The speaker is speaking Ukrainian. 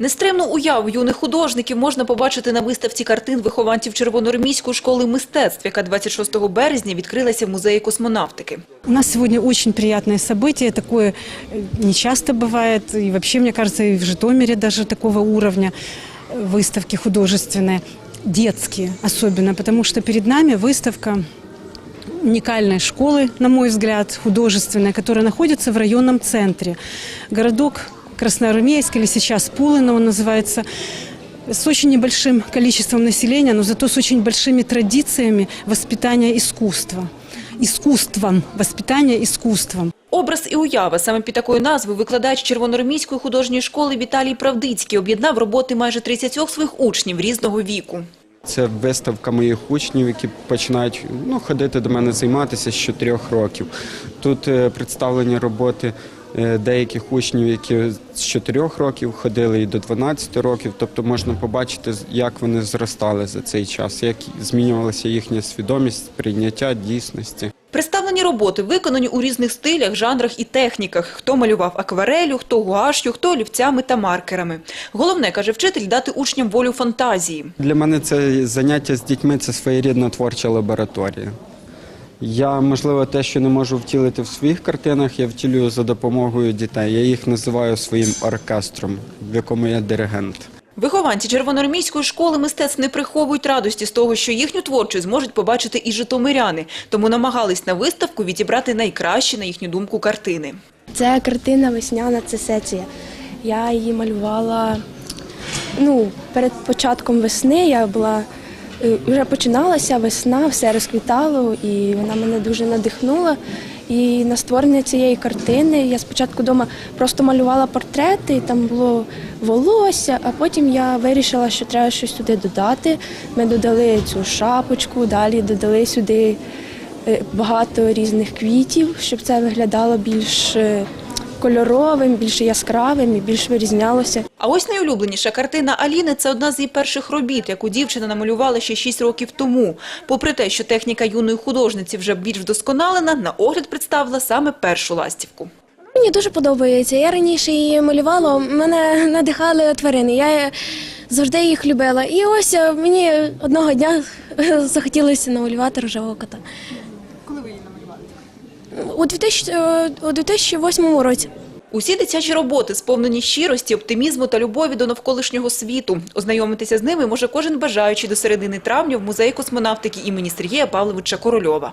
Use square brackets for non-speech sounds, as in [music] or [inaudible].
Нестримну уяву юних художників можна побачити на виставці картин вихованців Червоноармійської школи мистецтв, яка 26 березня відкрилася в музеї космонавтики. У нас сегодня очень приятное событие, такое э, не часто бывает, и вообще, мне кажется, и в Житомире даже такого уровня э, выставки художественные, детские особенно, потому что перед нами выставка уникальной школы, на мой взгляд, художественной, которая находится в районном центре. Городок Красноармейск, или сейчас Пулино он называется, с очень небольшим количеством населения, но зато с очень большими традициями воспитания искусства. Искусством, воспитания искусством. Образ і уява саме під такою назвою викладач Червоноармійської художньої школи Віталій Правдицький об'єднав роботи майже 30 своїх учнів різного віку. Це виставка моїх учнів, які починають ну, ходити до мене займатися з 4 років. Тут е, представлені роботи деяких учнів, які з 4 років ходили і до 12 років. Тобто можна побачити, як вони зростали за цей час, як змінювалася їхня свідомість, прийняття дійсності. Представлені роботи виконані у різних стилях, жанрах і техніках. Хто малював акварелю, хто гуашю, хто олівцями та маркерами. Головне, каже вчитель, дати учням волю фантазії. Для мене це заняття з дітьми це своєрідна творча лабораторія. Я, можливо, те, що не можу втілити в своїх картинах, я втілюю за допомогою дітей. Я їх називаю своїм оркестром, в якому я диригент. Вихованці Червоноармійської школи мистецтв не приховують радості з того, що їхню творчість зможуть побачити і житомиряни, тому намагались на виставку відібрати найкращі, на їхню думку, картини. Це картина весняна, це сеція. Я її малювала ну, перед початком весни. Я була вже починалася весна, все розквітало, і вона мене дуже надихнула. І на створення цієї картини я спочатку вдома просто малювала портрети, і там було волосся, а потім я вирішила, що треба щось сюди додати. Ми додали цю шапочку, далі додали сюди е, багато різних квітів, щоб це виглядало більш е, кольоровим, більш яскравим і більш вирізнялося. А ось найулюбленіша картина Аліни – це одна з її перших робіт, яку дівчина намалювала ще 6 років тому. Попри те, що техніка юної художниці вже більш вдосконалена, на огляд представила саме першу ластівку. Мені дуже подобається. Я раніше її малювала, мене надихали тварини. Я завжди їх любила. І ось е, мені одного дня [laughs] захотілося намалювати рожевого кота. Коли ви її намалювали? У 2000, е, 2008 році. Усі дитячі роботи сповнені щирості, оптимізму та любові до навколишнього світу. Ознайомитися з ними може кожен бажаючий до середини травня в музеї космонавтики імені Сергія Павловича Корольова.